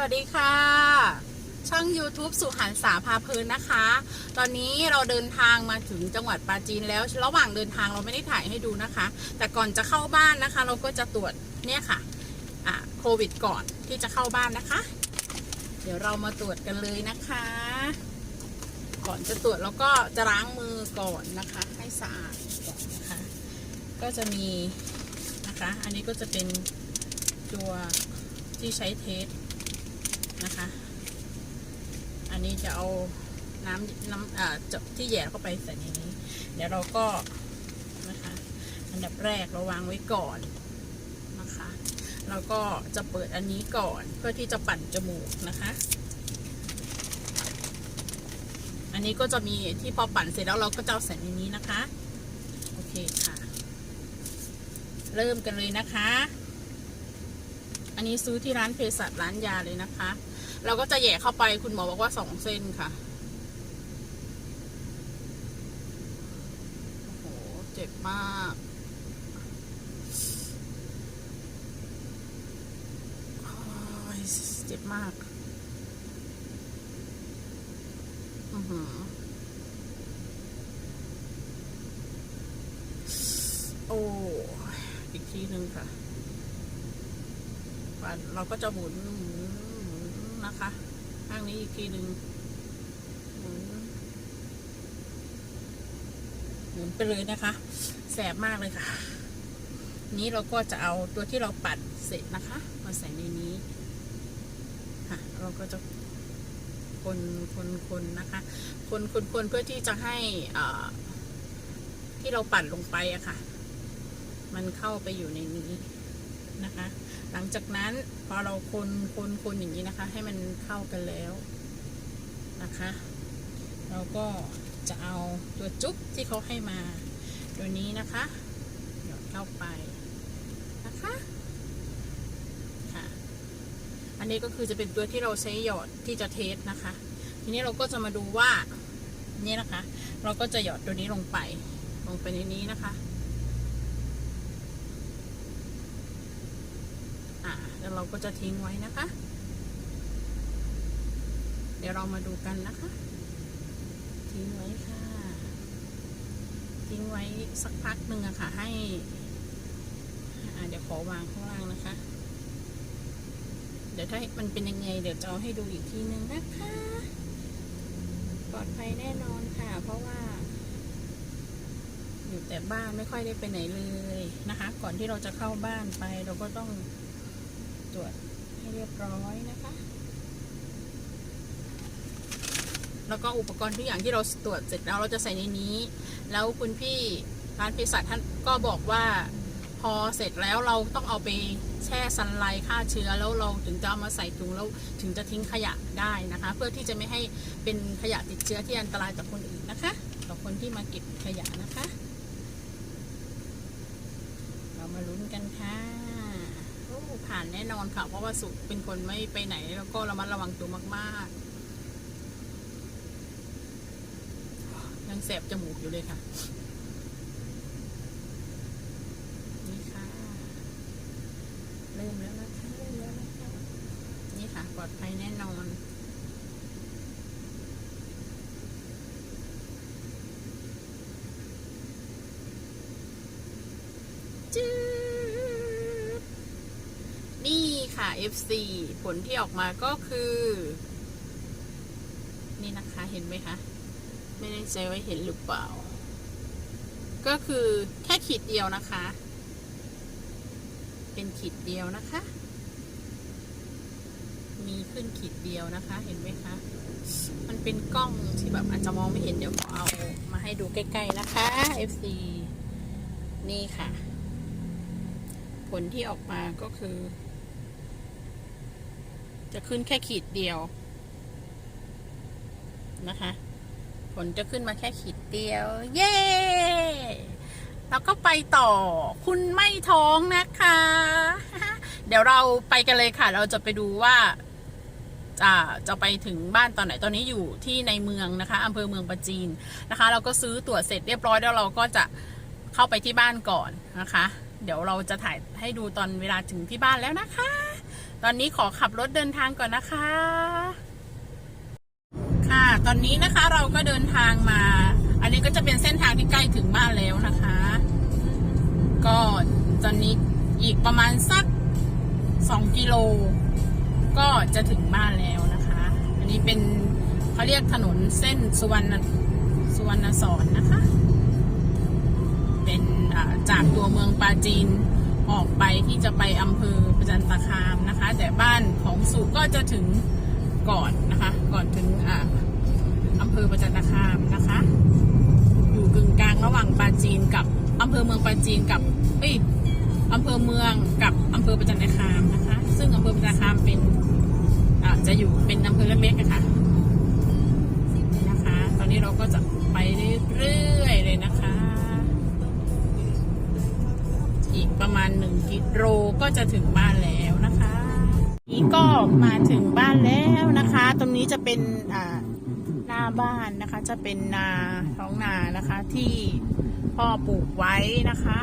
วัสดีค่ะ ช่อง YouTube สุหันษาพาเพลินนะคะ ตอนนี้เราเดินทางมาถึงจังหวัดปราจีนแล้ว ระหว่างเดินทางเราไม่ได้ถ่ายให้ดูนะคะ แต่ก่อนจะเข้าบ้านนะคะ เราก็จะตรวจเนี่ยค่ะอะโควิดก่อนที่จะเข้าบ้านนะคะ เดี๋ยวเรามาตรวจกันเลยนะคะ ก่อนจะตรวจเราก็จะล้างมือก่อนนะคะ ให้สะอาดก่อนนะคะ ก็จะมีนะคะ อันนี้ก็จะเป็นตัวที่ใช้เทส นะคะ อันนี้จะเอาน้ำน้ำอ่าจะที่แหย่เข้าไปใส่ในนี้ เดี๋ยวเราก็นะคะ อันดับแรกเราวางไว้ก่อนนะคะเราก็จะเปิดอันนี้ก่อนเพื่อที่จะปั่นจมูกนะคะ อันนี้ก็จะมีที่พอปั่นเสร็จแล้วเราก็จะใส่ในนี้นะคะ โอเคค่ะ เริ่มกันเลยนะคะ อันนี้ซื้อที่ร้านเภสัชร้านยาเลยนะคะ เราก็จะแย่เข้าไปคุณหมอบอกว่าสองเส้นค่ะโอ้โหเจ็บมากเจ็บมาก อือหือโอ้อีกทีหนึ่งค่ะปันเราก็จะหมุนหมุน นะคะ ข้างนี้อีกทีหนึ่งหมุนหมุนไปเลยนะคะ แสบมากเลยค่ะ นี้เราก็จะเอาตัวที่เราปัดเสร็จนะคะ มาใส่ในนี้ค่ะ เราก็จะคนคนคนนะคะ คนคนคนเพื่อที่จะให้อ่าที่เราปั่นลงไปอะค่ะ มันเข้าไปอยู่ในนี้นะคะ หลังจากนั้นพอเราคนคนคนอย่างนี้นะคะ ให้มันเข้ากันแล้วนะคะ เราก็จะเอาตัวจุ๊บที่เขาให้มา ตัวนี้นะคะหยอดเข้าไปนะคะค่ะ อันนี้ก็คือจะเป็นตัวที่เราใช้หยอดที่จะเทสนะคะ ทีนี้เราก็จะมาดูว่านี่นะคะ เราก็จะหยอดตัวนี้ลงไป ลงไปในนี้นะคะ อ่า แล้วเราก็จะทิ้งไว้นะคะ เดี๋ยวเรามาดูกันนะคะ ทิ้งไว้ค่ะ ทิ้งไว้สักพักหนึ่งอะค่ะ ให้เดี๋ยวขอวางข้างล่างนะคะ เดี๋ยวถ้ามันเป็นยังไง เดี๋ยวจะเอาให้ดูอีกทีนึงนะคะ ปลอดภัยแน่นอนค่ะ เพราะว่า อยู่แต่บ้านไม่ค่อยได้ไปไหนเลยนะคะ ก่อนที่เราจะเข้าบ้านไปเราก็ต้อง วจให้เรียบร้อยนะคะ แล้วก็อุปกรณ์ทุกอย่างที่เราตรวจเสร็จแล้วเราจะใส่ในนี้ แล้วคุณพี่ร้านเภสัชท่านก็บอกว่าพอเสร็จแล้วเราต้องเอาไปแช่ซันไลฆ่าเชื้อแล้วเราถึงจะเอามาใส่ถุงแล้วถึงจะทิ้งขยะได้นะคะ เพื่อที่จะไม่ให้เป็นขยะติดเชื้อที่อันตรายต่อคนอื่นนะคะ ต่อคนที่มาเก็บขยะนะคะ เรามาลุ้นกันค่ะ ผ่านแน่นอนค่ะ เพราะว่าสุเป็นคนไม่ไปไหน แล้วก็ระมัดระวังตัวมาก ๆ ยังแสบจมูกอยู่เลยค่ะนี่ค่ะเริ่มแล้วนะคะเริ่มแล้วนะคะนี่ค่ะปลอดภัยแน่นอน จืดนี่ค่ะ FC ผลที่ออกมาก็คือ นี่นะคะเห็นไหมคะ ไม่แน่ใจว่าเห็นหรือเปล่า ก็คือแค่ขีดเดียวนะคะ เป็นขีดเดียวนะคะ มีขึ้นขีดเดียวนะคะ เห็นไหมคะ มันเป็นกล้องที่แบบอาจจะมองไม่เห็นเดี๋ยวขอเอามาให้ดูใกล้ ๆ นะคะ FC นี่ค่ะ ผลที่ออกมาก็คือ จะขึ้นแค่ขีดเดียวนะคะ ผลจะขึ้นมาแค่ขีดเดียว เย้แล้วก็ไปต่อคุณไม่ท้องนะคะ เดี๋ยวเราไปกันเลยค่ะ เราจะไปดูว่าจะจะไปถึงบ้านตอนไหนตอนนี้อยู่ที่ในเมืองนะคะอำเภอเมืองปราจีนนะคะ เราก็ซื้อตั๋วเสร็จเรียบร้อยแล้วเราก็จะเข้าไปที่บ้านก่อนนะคะ เดี๋ยวเราจะถ่ายให้ดูตอนเวลาถึงที่บ้านแล้วนะคะ ตอนนี้ขอขับรถเดินทางก่อนนะคะ ค่ะ ตอนนี้นะคะเราก็เดินทางมา อันนี้ก็จะเป็นเส้นทางที่ใกล้ถึงบ้านแล้วนะคะ ก็ตอนนี้อีกประมาณสักสองกิโล ก็จะถึงบ้านแล้วนะคะ อันนี้เป็นเขาเรียกถนนเส้นสุวรรณสุวรรณสอนนะคะ เป็นจากตัวเมืองปราจีนออกไปที่จะไปอำเภอประจันตคามนะคะ แต่บ้านของสุ ก็จะถึงก่อนนะคะ ก่อนถึงอ่าอำเภอประจันตคามนะคะ อยู่กึ่งกลางระหว่างปราจีนกับอำเภอเมืองปราจีนกับเอ้ยอำเภอเมืองกับอำเภอประจันตคามนะคะ ซึ่งอำเภอประจันตคามเป็นอ่าจะอยู่เป็นอำเภอเล็กๆอะค่ะนะคะ ตอนนี้เราก็จะไปเรื่อยๆเลยนะคะ อีกประมาณหนึ่งกิโลก็จะถึงบ้านแล้ว นี่ก็มาถึงบ้านแล้วนะคะ ตรงนี้จะเป็นอ่าหน้าบ้านนะคะ จะเป็นนาท้องนานะคะ ที่พ่อปลูกไว้นะคะ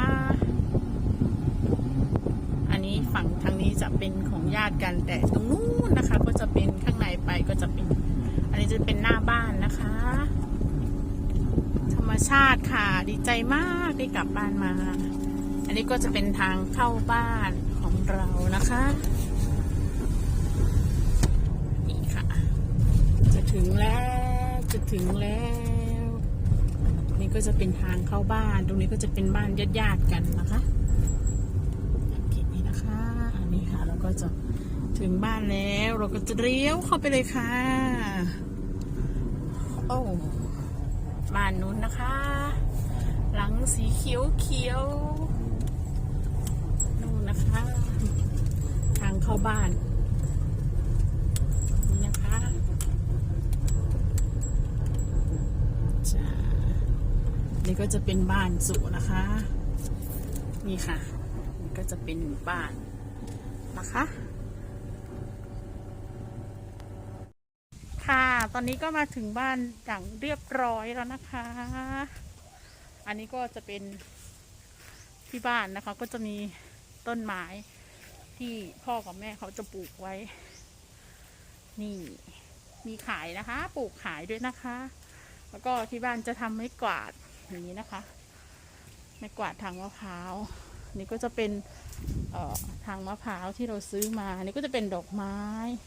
อันนี้ฝั่งทางนี้จะเป็นของญาติกันแต่ตรงนู้นนะคะ ก็จะเป็นข้างในไปก็จะเป็น อันนี้จะเป็นหน้าบ้านนะคะ ธรรมชาติค่ะดีใจมากได้กลับบ้านมา อันนี้ก็จะเป็นทางเข้าบ้านของเรานะคะ นี่ค่ะ จะถึงแล้ว จะถึงแล้ว นี่ก็จะเป็นทางเข้าบ้าน ตรงนี้ก็จะเป็นบ้านญาติๆกันนะคะโอเคนี่นะคะ อันนี้ค่ะ เราก็จะถึงบ้านแล้ว เราก็จะเลี้ยวเข้าไปเลยค่ะ โอ้บ้านนู้นนะคะ หลังสีเขียวเขียวนู่นนะคะ ทางเข้าบ้านนะคะจ้านี่ ก็จะเป็นบ้านสุนะคะ นี่ค่ะนี่ก็จะเป็นบ้านนะคะค่ะ ตอนนี้ก็มาถึงบ้านอย่างเรียบร้อยแล้วนะคะ อันนี้ก็จะเป็นที่บ้านนะคะ ก็จะมีต้นไม้ที่พ่อกับแม่เขาจะปลูกไว้ นี่มีขายนะคะ ปลูกขายด้วยนะคะ แล้วก็ที่บ้านจะทำไม้กวาด อย่างนี้นะคะไม้กวาดทางมะพร้าวนี่ก็จะเป็นทางมะพร้าวที่เราซื้อมานี่ก็จะเป็นดอกไม้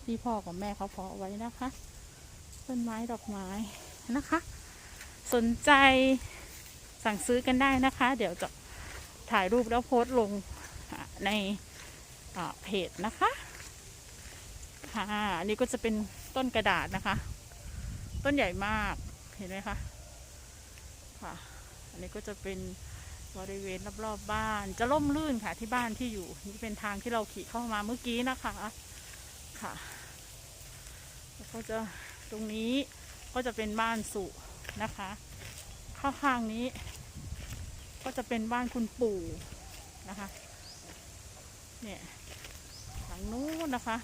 ที่พ่อกับแม่เขาเพาะไว้นะคะต้นไม้ดอกไม้นะคะ สนใจสั่งซื้อกันได้นะคะ เดี๋ยวจะถ่ายรูปแล้วโพสต์ลงในเพจนะคะค่ะอันนี้ก็จะเป็นต้นกระดาษนะคะ ต้นใหญ่มากเห็นไหมคะค่ะ นนี้ก็จะเป็นบริเวณรอบๆบ้าน จะร่มรื่นค่ะที่บ้านที่อยู่ นี่เป็นทางที่เราขี่เข้ามาเมื่อกี้นะคะ ค่ะแล้วก็จะตรงนี้ก็จะเป็นบ้านสุนะคะข้างๆนี้ ก็จะเป็นบ้านคุณปู่นะคะ เนี่ยหลังนู้นนะคะ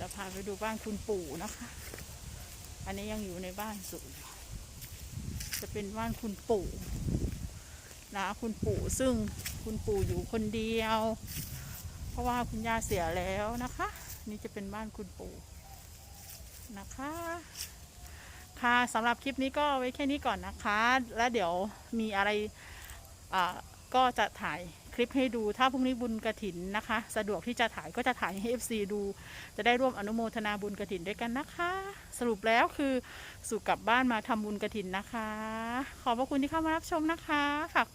จะพาไปดูบ้านคุณปู่นะคะ อันนี้ยังอยู่ในบ้านสุ จะเป็นบ้านคุณปู่นะคุณปู่ซึ่งคุณปู่อยู่คนเดียว เพราะว่าคุณย่าเสียแล้วนะคะ นี่จะเป็นบ้านคุณปู่นะคะ ค่ะสำหรับคลิปนี้ก็ไว้แค่นี้ก่อนนะคะ แล้วเดี๋ยวมีอะไรอ่าก็จะถ่าย คลิปให้ดูถ้าพรุ่งนี้บุญกระถินนะคะ สะดวกที่จะถ่ายก็จะถ่ายให้ FC ดู จะได้ร่วมอนุโมทนาบุญกระถินด้วยกันนะคะ สรุปแล้วคือสู่กลับบ้านมาทำบุญกระถินนะคะ ขอบพระคุณที่เข้ามารับชมนะคะฝาก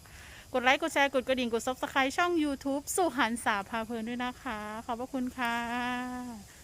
กดไลค์กดแชร์กดกระดิ่งกดซับสไครต์ช่อง YouTube สุหันสาพาเพลินด้วยนะคะ ขอบพระคุณค่ะ